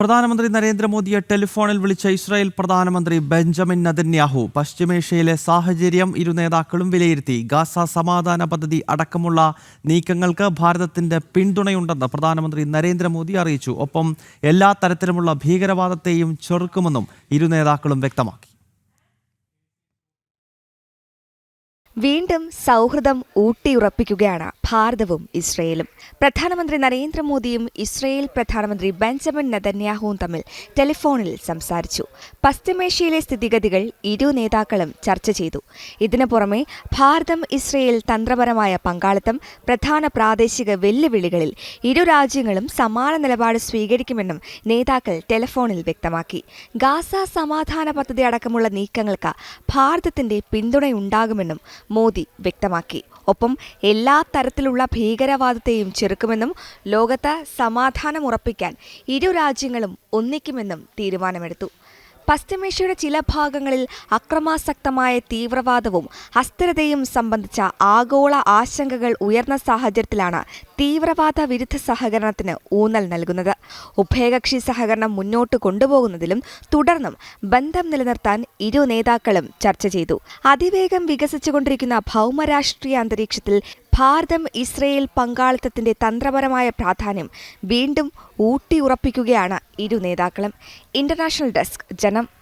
പ്രധാനമന്ത്രി നരേന്ദ്രമോദിയെ ടെലിഫോണിൽ വിളിച്ച ഇസ്രായേൽ പ്രധാനമന്ത്രി ബെഞ്ചമിൻ നദന്യാഹു പശ്ചിമേഷ്യയിലെ സാഹചര്യം ഇരു നേതാക്കളും വിലയിരുത്തി. ഗാസ സമാധാന പദ്ധതി അടക്കമുള്ള നീക്കങ്ങൾക്ക് ഭാരതത്തിന്റെ പിന്തുണയുണ്ടെന്ന് പ്രധാനമന്ത്രി നരേന്ദ്രമോദി അറിയിച്ചു. ഒപ്പം എല്ലാ തരത്തിലുമുള്ള ഭീകരവാദത്തെയും ചെറുക്കുമെന്നും ഇരു നേതാക്കളും വ്യക്തമാക്കി. വീണ്ടും സൗഹൃദം ഊട്ടിയുറപ്പിക്കുകയാണ് ഭാരതവും ഇസ്രയേലും. പ്രധാനമന്ത്രി നരേന്ദ്രമോദിയും ഇസ്രയേൽ പ്രധാനമന്ത്രി ബെഞ്ചമിൻ നെതന്യാഹുവും തമ്മിൽ ടെലിഫോണിൽ സംസാരിച്ചു. പശ്ചിമേഷ്യയിലെ സ്ഥിതിഗതികൾ ഇരു നേതാക്കളും ചർച്ച ചെയ്തു. ഇതിനു പുറമെ ഭാരതം ഇസ്രയേൽ തന്ത്രപരമായ പങ്കാളിത്തം പ്രധാന പ്രാദേശിക വെല്ലുവിളികളിൽ ഇരു രാജ്യങ്ങളും സമാന നിലപാട് സ്വീകരിക്കുമെന്നും നേതാക്കൾ ടെലിഫോണിൽ വ്യക്തമാക്കി. ഗാസ സമാധാന പദ്ധതി അടക്കമുള്ള നീക്കങ്ങൾക്ക് ഭാരതത്തിന്റെ പിന്തുണയുണ്ടാകുമെന്നും മോദി വ്യക്തമാക്കി. ഒപ്പം എല്ലാ തരത്തിലുള്ള ഭീകരവാദത്തെയും ചെറുക്കുമെന്നും ലോകത്ത് സമാധാനം ഉറപ്പിക്കാൻ ഇരു രാജ്യങ്ങളും ഒന്നിക്കുമെന്നും തീരുമാനമെടുത്തു. പശ്ചിമേഷ്യയുടെ ചില ഭാഗങ്ങളിൽ അക്രമാസക്തമായ തീവ്രവാദവും അസ്ഥിരതയും സംബന്ധിച്ച ആഗോള ആശങ്കകൾ ഉയർന്ന സാഹചര്യത്തിലാണ് തീവ്രവാദ വിരുദ്ധ സഹകരണത്തിന് ഊന്നൽ നൽകുന്നത്. ഉഭയകക്ഷി സഹകരണം മുന്നോട്ട് കൊണ്ടുപോകുന്നതിലും തുടർന്നും ബന്ധം നിലനിർത്താൻ ഇരു നേതാക്കളും ചർച്ച ചെയ്തു. അതിവേഗം വികസിച്ചുകൊണ്ടിരിക്കുന്ന ഭൗമരാഷ്ട്രീയ അന്തരീക്ഷത്തിൽ ഭാരതം ഇസ്രയേൽ പങ്കാളിത്തത്തിന്റെ തന്ത്രപരമായ പ്രാധാന്യം വീണ്ടും ഊട്ടിയുറപ്പിക്കുകയാണ് ഇരു നേതാക്കളും. ഇന്റർനാഷണൽ ഡെസ്ക് ജനം